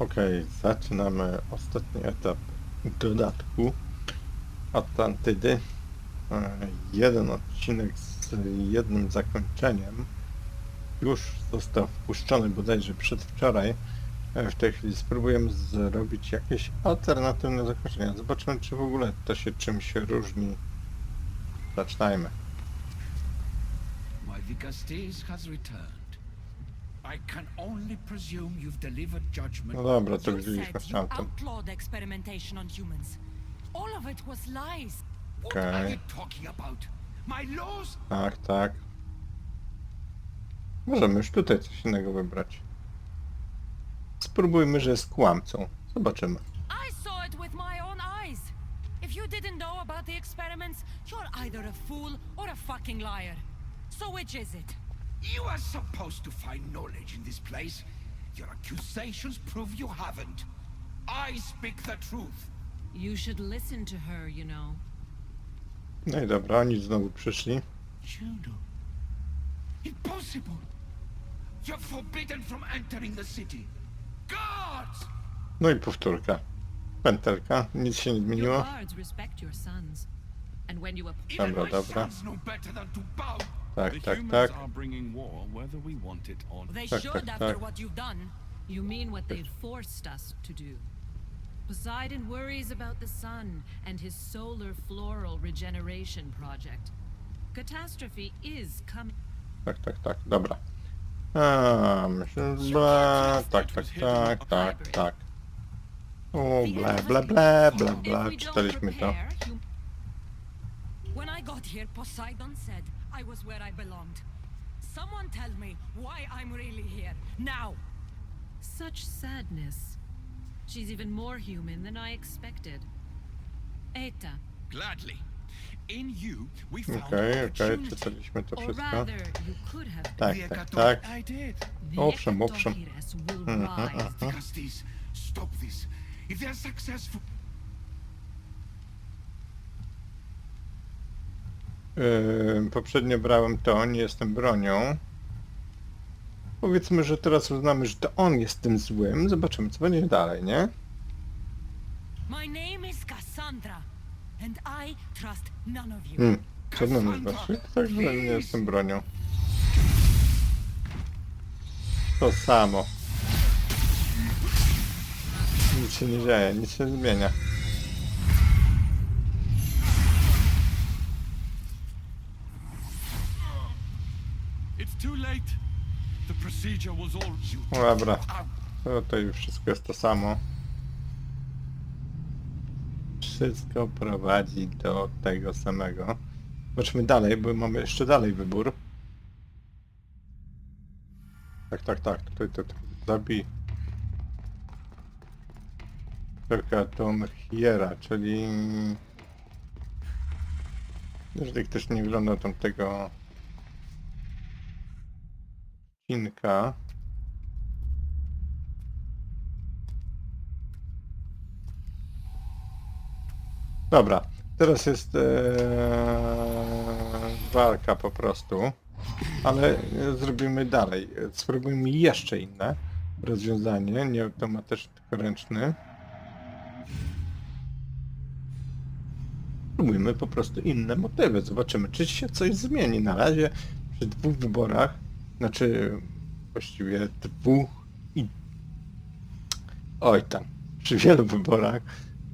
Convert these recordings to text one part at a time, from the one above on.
Okej, zaczynamy ostatni etap dodatku Atlantydy. E, Jeden odcinek z jednym zakończeniem już został wpuszczony bodajże przedwczoraj. E, W tej chwili spróbujemy zrobić jakieś alternatywne zakończenia. Zobaczymy, czy w ogóle to się czymś różni. Zaczynajmy. My has returned. No dobra, to widzieliśmy w you tamtym. outlawed experimentation on humans. All of it was lies. What are Okej. you talking about? My laws? Tak, tak. Możemy już tutaj coś innego wybrać. Spróbujmy, że jest kłamcą. Zobaczymy. If you didn't know about the experiments, you're either a fool or a fucking liar. So which is it? You are supposed to find knowledge in this place. Your accusations prove you haven't. I speak the truth. You should listen to her, you know. No i dobra, oni znowu przyszli. Juno. Impossible. You're forbidden from entering the city. Guards! No i powtórka. Pętelka, nic się nie Your zmieniło. guards respect your sons. And when you ap- Even Dobra, my dobra. sons know better than to bow. Tak, The tak, humans tak. are bringing war whether we want it or not. They Tak, should tak, after tak. what you've done. You mean what they've forced us to do. Poseidon worries about the sun and his solar floral regeneration project. Catastrophe is coming. Tak, tak, tak, dobra. A, myślę, bla, tak, tak, tak, tak, tak. O, bla, bla, bla, bla, If we don't czytaliśmy to. prepare, hum- When I got here, Poseidon said I was where I belonged. Someone tell me why I'm really here now. Such sadness. She's even more human than I expected. Eta, Gladly. In you, we found Okej, okej, opportunity. czytaliśmy to or wszystko. rather, you could have Tak, tak, tak. I did. The Owszem, owszem. Hecatohires will Mhm, rise. mhm. Stop this. If they're successful, Yy, poprzednio brałem to, nie jestem bronią. Powiedzmy, że teraz uznamy, że to on jest tym złym. Zobaczymy, co będzie dalej, nie? My name is Cassandra, and I trust none of you. Hmm. Także nie jestem bronią. To samo. Nic się nie dzieje, nic się nie zmienia. No Dobra, to, to już wszystko jest to samo. Wszystko prowadzi do tego samego. Zobaczmy dalej, bo mamy jeszcze dalej wybór. Tak, tak, tak, tutaj to zabij. Tom Hiera, czyli... Jeżeli ktoś nie oglądał tamtego odcinka, Dobra, teraz jest e, walka po prostu, ale zrobimy dalej. Spróbujmy jeszcze inne rozwiązanie, nie automatyczny, tylko ręczny. Spróbujmy po prostu inne motywy, zobaczymy czy się coś zmieni. Na razie przy dwóch wyborach, znaczy właściwie dwóch i... Oj tam, przy wielu wyborach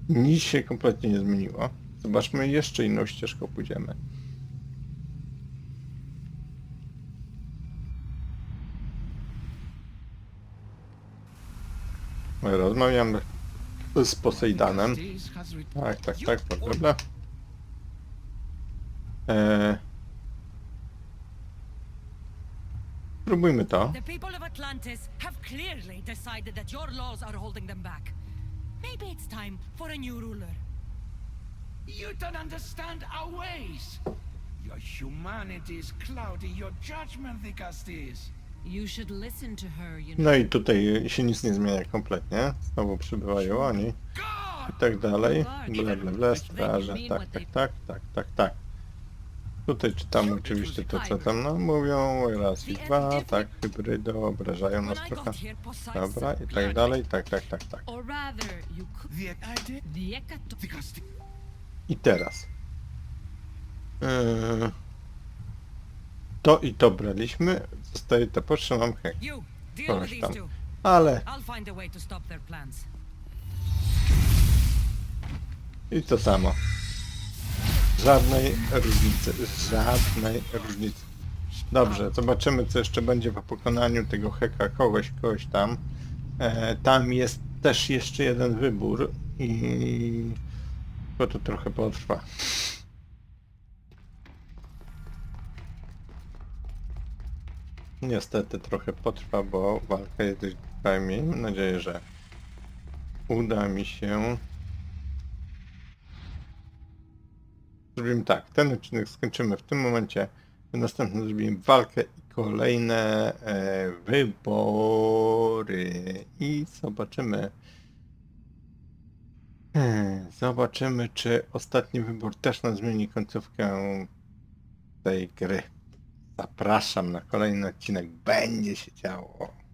nic się kompletnie nie zmieniło. Zobaczmy, jeszcze inną ścieżką pójdziemy. Rozmawiamy z Posejdanem. Tak, tak, tak, prawda? Eee... Spróbujmy to. The people of Atlantis have clearly decided that your laws are holding them back. Maybe it's time for a new ruler. You don't understand our ways. Your humanity is clouding your judgment, the Castis. You should listen to her, you know. No i tutaj się nic nie zmienia kompletnie. Znowu przybywają oni i God! tak dalej. Bla bla bla, straże. Tak, tak, tak, tak, tak, tak. Tutaj czytamy oczywiście to, co tam nam mówią, raz i dwa, tak, hybrydy obrażają nas trochę. Dobra, i tak dalej, tak, tak, tak, tak. I teraz. Yy, to i to braliśmy, zostaje to, potrzymam hek, these tam. ale i to samo. Żadnej różnicy, żadnej różnicy. Dobrze, zobaczymy co jeszcze będzie po pokonaniu tego heka kogoś, kogoś tam. E, tam jest też jeszcze jeden wybór i bo to trochę potrwa. Niestety trochę potrwa, bo walka jest dość długa miejmy nadzieję, że uda mi się Zrobimy tak, ten odcinek skończymy w tym momencie. W następnym zrobimy walkę i kolejne e, wybory. I zobaczymy. Hmm, zobaczymy, czy ostatni wybór też nam zmieni końcówkę tej gry. Zapraszam na kolejny odcinek. Będzie się działo.